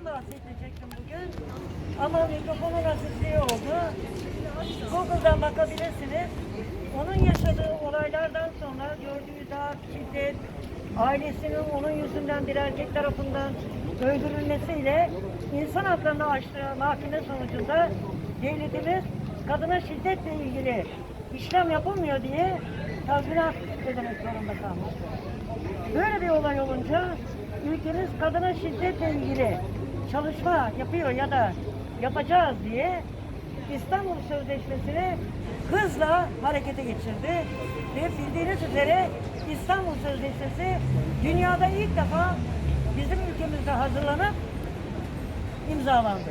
Şiddetten bahsedecektim bugün. Ama mikrofonun azizliği oldu. Google'dan bakabilirsiniz. Onun yaşadığı olaylardan sonra gördüğü darp, şiddet, ailesinin onun yüzünden bir erkek tarafından öldürülmesiyle insan haklarını açtığı mahkeme sonucunda devletimiz kadına şiddetle ilgili işlem yapılmıyor diye tazminat ödemek zorunda kalmıştı. Böyle bir olay olunca ülkemiz kadına şiddetle ilgili çalışma yapıyor ya da yapacağız diye İstanbul Sözleşmesi'ni hızla harekete geçirdi. Ve bildiğiniz üzere İstanbul Sözleşmesi dünyada ilk defa bizim ülkemizde hazırlanıp imzalandı.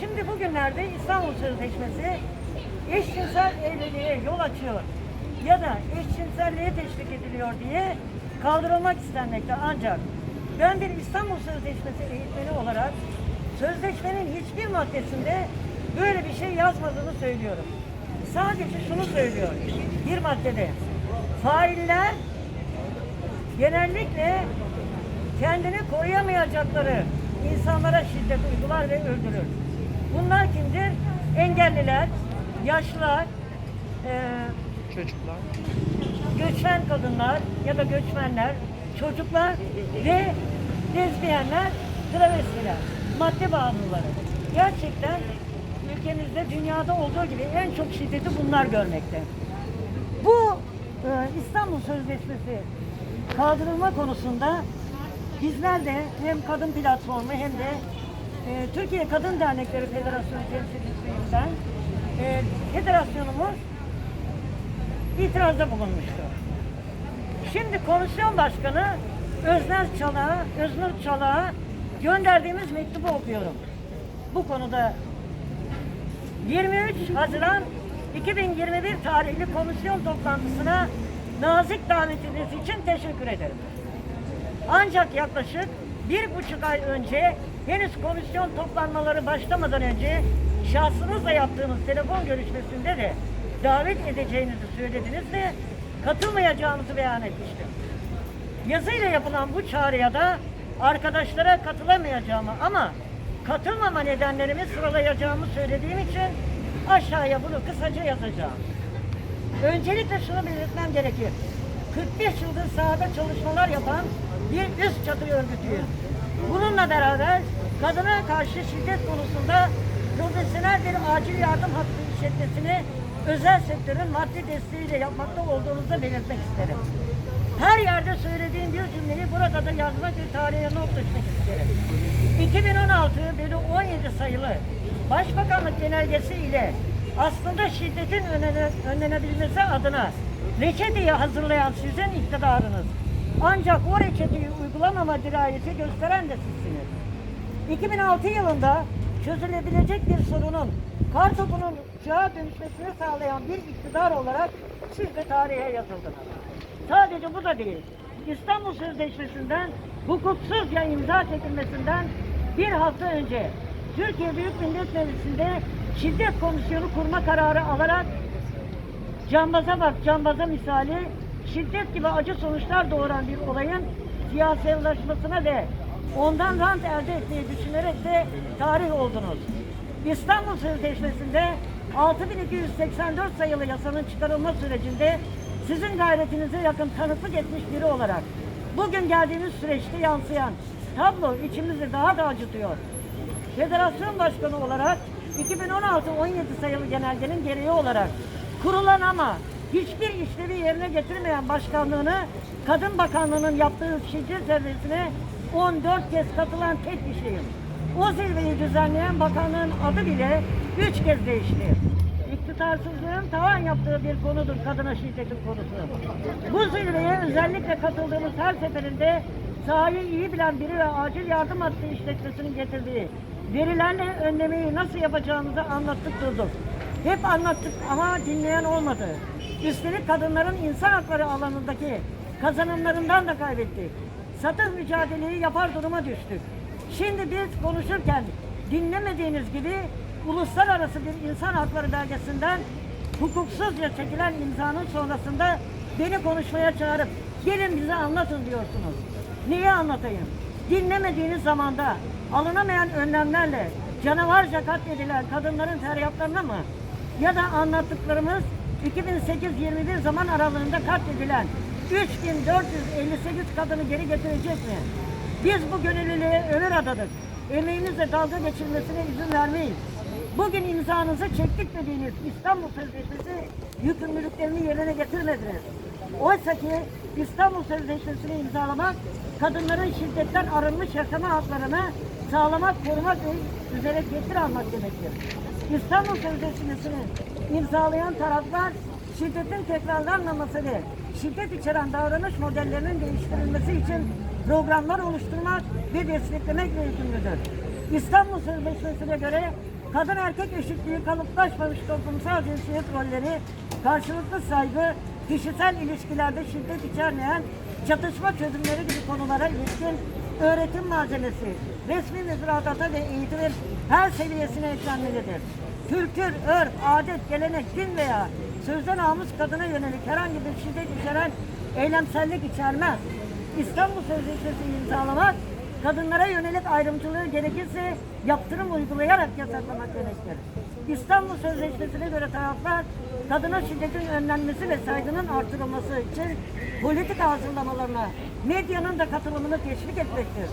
Şimdi bugünlerde İstanbul Sözleşmesi eşcinsel evliliğe yol açıyor ya da eşcinselliğe teşvik ediliyor diye kaldırılmak istenmekte ancak ben bir İstanbul Sözleşmesi eğitmeni olarak sözleşmenin hiçbir maddesinde böyle bir şey yazmadığını söylüyorum. Sadece şunu söylüyor bir maddede failler genellikle kendini koruyamayacakları insanlara şiddet uygular ve öldürür. Bunlar kimdir? Engelliler, yaşlılar, eee, Çocuklar. göçmen kadınlar ya da göçmenler, çocuklar ve lezbiyenler, travestiler, madde bağımlıları. Gerçekten ülkemizde dünyada olduğu gibi en çok şiddeti bunlar görmekte. Bu e, İstanbul Sözleşmesi kaldırılma konusunda bizler de hem kadın platformu hem de e, Türkiye Kadın Dernekleri Federasyonu temsilcisiyiz e, federasyonumuz itirazda bulunmuştu. Şimdi komisyon başkanı Öznel Çalak'a, Öznur Çalak'a gönderdiğimiz mektubu okuyorum. Bu konuda 23 Haziran 2021 tarihli komisyon toplantısına nazik davetiniz için teşekkür ederim. Ancak yaklaşık bir buçuk ay önce henüz komisyon toplanmaları başlamadan önce şahsınızla yaptığımız telefon görüşmesinde de davet edeceğinizi söylediniz de katılmayacağımızı beyan etmiştim. Yazıyla yapılan bu çağrıya da arkadaşlara katılamayacağımı ama katılmama nedenlerimi sıralayacağımı söylediğim için aşağıya bunu kısaca yazacağım. Öncelikle şunu belirtmem gerekir. 45 yıldır sahada çalışmalar yapan bir üst çatı örgütüyüz. Bununla beraber kadına karşı şiddet konusunda profesyonel bir acil yardım hattı işletmesini özel sektörün maddi desteğiyle yapmakta olduğumuzu da belirtmek isterim. Her yerde söylediğim bir cümleyi burada da yazmak ve tarihe not düşmek isterim. 2016 bölü 17 sayılı Başbakanlık genelgesi ile aslında şiddetin önlene, önlenebilmesi adına reçeteyi hazırlayan sizin iktidarınız. Ancak o reçeteyi uygulamama dirayeti gösteren de sizsiniz. 2006 yılında çözülebilecek bir sorunun kartopunun çağa dönüşmesini sağlayan bir iktidar olarak siz de tarihe yazıldınız. Sadece bu da değil. İstanbul Sözleşmesi'nden hukuksuzca imza çekilmesinden bir hafta önce Türkiye Büyük Millet Meclisi'nde şiddet komisyonu kurma kararı alarak cambaza bak cambaza misali şiddet gibi acı sonuçlar doğuran bir olayın siyasallaşmasına ve ondan rant elde etmeyi düşünerek de tarih oldunuz. İstanbul Sözleşmesi'nde 6284 sayılı yasanın çıkarılma sürecinde sizin gayretinize yakın tanıklık etmiş biri olarak bugün geldiğimiz süreçte yansıyan tablo içimizi daha da acıtıyor. Federasyon Başkanı olarak 2016-17 sayılı genelgenin gereği olarak kurulan ama hiçbir işlevi yerine getirmeyen başkanlığını Kadın Bakanlığı'nın yaptığı şiddet zirvesine 14 kez katılan tek kişiyim. O zirveyi düzenleyen bakanlığın adı bile 3 kez değişti. İktidarsızlığın tavan yaptığı bir konudur kadına şiddetin konusu. Bu zirveye özellikle katıldığımız her seferinde sahayı iyi bilen biri ve acil yardım hattı işletmesinin getirdiği verilenle önlemeyi nasıl yapacağımızı anlattık durduk. Hep anlattık ama dinleyen olmadı. Üstelik kadınların insan hakları alanındaki kazanımlarından da kaybettik. Satır mücadeleyi yapar duruma düştük. Şimdi biz konuşurken dinlemediğiniz gibi uluslararası bir insan hakları belgesinden hukuksuzca çekilen imzanın sonrasında beni konuşmaya çağırıp gelin bize anlatın diyorsunuz. Neyi anlatayım? dinlemediğiniz zamanda alınamayan önlemlerle canavarca katledilen kadınların feryatlarına mı? Ya da anlattıklarımız 2008-21 zaman aralığında katledilen 3458 kadını geri getirecek mi? Biz bu gönüllülüğe ömür adadık. Emeğimizle dalga geçilmesine izin vermeyiz. Bugün imzanızı çektik dediğiniz İstanbul Sözleşmesi yükümlülüklerini yerine getirmediniz. Oysa ki İstanbul Sözleşmesi'ni imzalamak, kadınların şiddetten arınmış yaşama haklarını sağlamak, korumak üzere getir almak demektir. İstanbul Sözleşmesi'ni imzalayan taraflar şiddetin tekrarlanmaması ve şiddet içeren davranış modellerinin değiştirilmesi için programlar oluşturmak ve desteklemekle yükümlüdür. İstanbul Sözleşmesi'ne göre kadın erkek eşitliği kalıplaşmamış toplumsal cinsiyet rolleri, karşılıklı saygı, kişisel ilişkilerde şiddet içermeyen çatışma çözümleri gibi konulara ilişkin öğretim malzemesi, resmi müfredata ve eğitimin her seviyesine eklenmelidir. Kültür, örf, adet, gelenek, din veya sözden almış kadına yönelik herhangi bir şiddet içeren eylemsellik içermez. İstanbul Sözleşmesi'ni imzalamak, kadınlara yönelik ayrımcılığı gerekirse yaptırım uygulayarak yasaklamak demektir. İstanbul Sözleşmesi'ne göre taraflar, kadına şiddetin önlenmesi ve saygının artırılması için politika hazırlamalarına, medyanın da katılımını teşvik etmektir.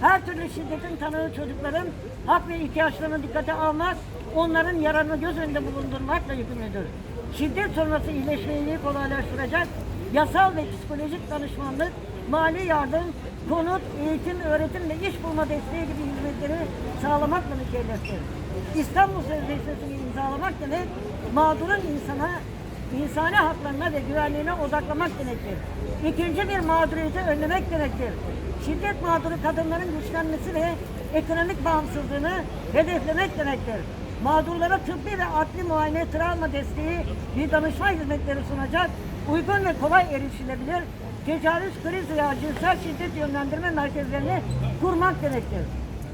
Her türlü şiddetin tanığı çocukların hak ve ihtiyaçlarını dikkate almak, onların yararını göz önünde bulundurmakla yükümlüdür. Şiddet sonrası iyileşmeyi kolaylaştıracak yasal ve psikolojik danışmanlık, mali yardım, konut, eğitim, öğretim ve iş bulma desteği gibi hizmetleri sağlamakla mükelleftir. İstanbul Sözleşmesi'ni imzalamak demek, mağdurun insana, insani haklarına ve güvenliğine odaklamak demektir. İkinci bir mağduriyeti önlemek demektir. Şiddet mağduru kadınların güçlenmesi ve ekonomik bağımsızlığını hedeflemek demektir. Mağdurlara tıbbi ve adli muayene, travma desteği ve danışma hizmetleri sunacak uygun ve kolay erişilebilir tecavüz, kriz veya cinsel şiddet yönlendirme merkezlerini kurmak demektir.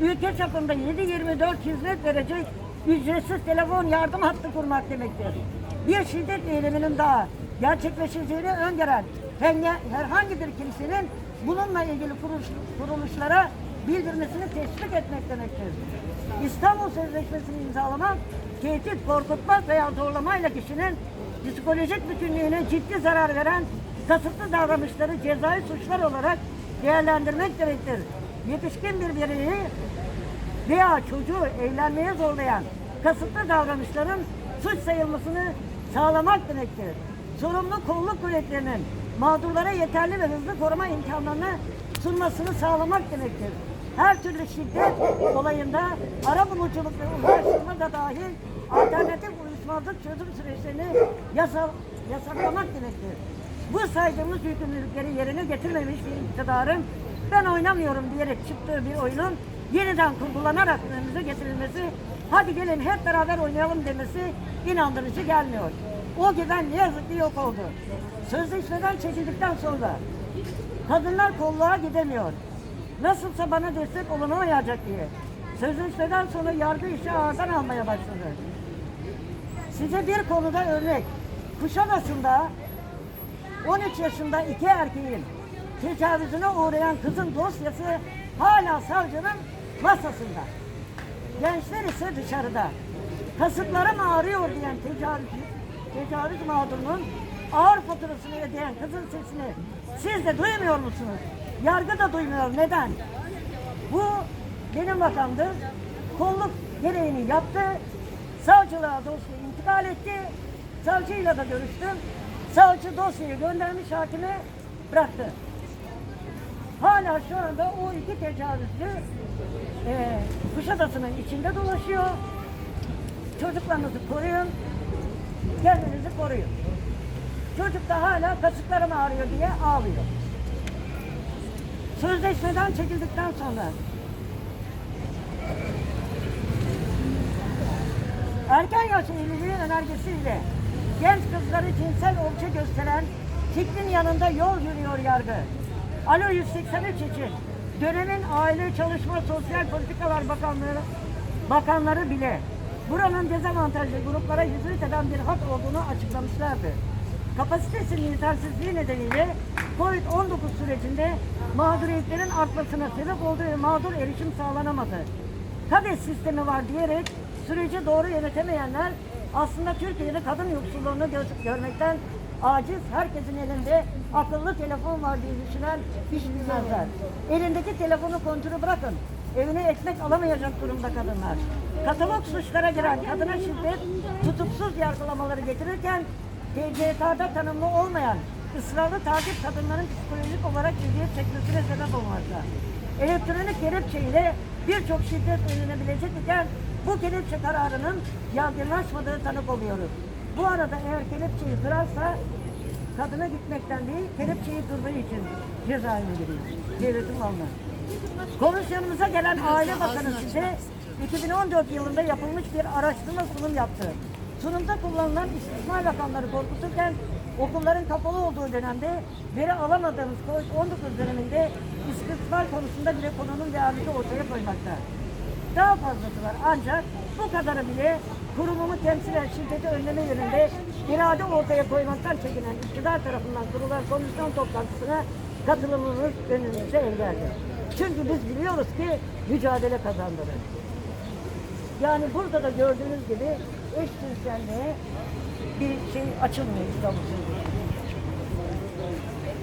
Ülke çapında 7-24 hizmet verecek ücretsiz telefon yardım hattı kurmak demektir. Bir şiddet eyleminin daha gerçekleşeceğini öngören herhangi- bir kimsenin bununla ilgili kuruş- kuruluşlara bildirmesini teşvik etmek demektir. İstanbul Sözleşmesi'ni imzalamak, tehdit, korkutmak veya zorlamayla kişinin psikolojik bütünlüğüne ciddi zarar veren kasıtlı davranışları cezai suçlar olarak değerlendirmek demektir. Yetişkin bir bireyi veya çocuğu eğlenmeye zorlayan kasıtlı davranışların suç sayılmasını sağlamak demektir. Sorumlu kolluk kuvvetlerinin mağdurlara yeterli ve hızlı koruma imkanlarını sunmasını sağlamak demektir. Her türlü şiddet olayında ara buluculuk ve uzlaştırma da dahil alternatif uyuşmazlık çözüm süreçlerini yasal, yasaklamak demektir. Bu saydığımız yükümlülükleri yerine getirmemiş bir iktidarın ben oynamıyorum diyerek çıktığı bir oyunun yeniden kurgulanarak önümüze getirilmesi, hadi gelin hep beraber oynayalım demesi inandırıcı gelmiyor. O güven ne yazık ki yok oldu. Sözleşmeden çekildikten sonra kadınlar kolluğa gidemiyor. Nasılsa bana destek olunamayacak diye. Sözleşmeden sonra yargı işi ağırdan almaya başladı. Size bir konuda örnek. Kuşadası'nda 13 yaşında iki erkeğin tecavüzüne uğrayan kızın dosyası hala savcının masasında. Gençler ise dışarıda. Kasıtlarım ağrıyor diyen tecavüz, tecavüz mağdurunun ağır faturasını ödeyen kızın sesini siz de duymuyor musunuz? Yargı da duymuyor. Neden? Bu benim vakamdır. Kolluk gereğini yaptı. Savcılığa dosya intikal etti. Savcıyla da görüştüm. Savcı dosyayı göndermiş hakime bıraktı. Hala şu anda o iki tecavüzcü e, Kuşadası'nın içinde dolaşıyor. Çocuklarınızı koruyun. Kendinizi koruyun. Çocuk da hala kasıklarım ağrıyor diye ağlıyor. Sözleşmeden çekildikten sonra erken yaş evliliği önergesiyle genç kızları cinsel obje gösteren fikrin yanında yol yürüyor yargı. Alo 183 için dönemin Aile Çalışma Sosyal Politikalar Bakanlığı bakanları bile buranın dezavantajlı gruplara hizmet eden bir hak olduğunu açıklamışlardı. Kapasitesinin yetersizliği nedeniyle COVID-19 sürecinde mağduriyetlerin artmasına sebep oldu ve mağdur erişim sağlanamadı. KADES sistemi var diyerek süreci doğru yönetemeyenler aslında Türkiye'de kadın yoksulluğunu gö- görmekten aciz, herkesin elinde akıllı telefon var diye düşünen hiç bilmezler. Elindeki telefonu kontrolü bırakın. Evine ekmek alamayacak durumda kadınlar. Katalog suçlara giren kadına şiddet, tutuksuz yargılamaları getirirken TCK'da tanımlı olmayan ısrarlı takip kadınların psikolojik olarak eziyet çekmesine sebep olmakta. Elektronik kelepçe ile birçok şiddet önlenebilecek iken bu kelepçe kararının yaygınlaşmadığı tanık oluyoruz. Bu arada eğer kelepçeyi kırarsa kadına gitmekten değil, kelepçeyi kırdığı için cezaevine giriyor. Devletin malına. Komisyonumuza gelen Aile Bakanı size 2014 yılında yapılmış bir araştırma sunum yaptı. Sunumda kullanılan istismar rakamları korkuturken okulların kapalı olduğu dönemde veri alamadığımız COVID-19 döneminde istismar konusunda bile konunun realite ortaya koymakta. Daha fazlası var ancak bu kadarı bile kurumumu temsilen şiddeti önleme yönünde irade ortaya koymaktan çekinen iktidar tarafından kurulan komisyon toplantısına katılımımız önümüzde engelli. Çünkü biz biliyoruz ki mücadele kazandırır. Yani burada da gördüğünüz gibi eşcinselliğe bir şey açılmıyor İstanbul.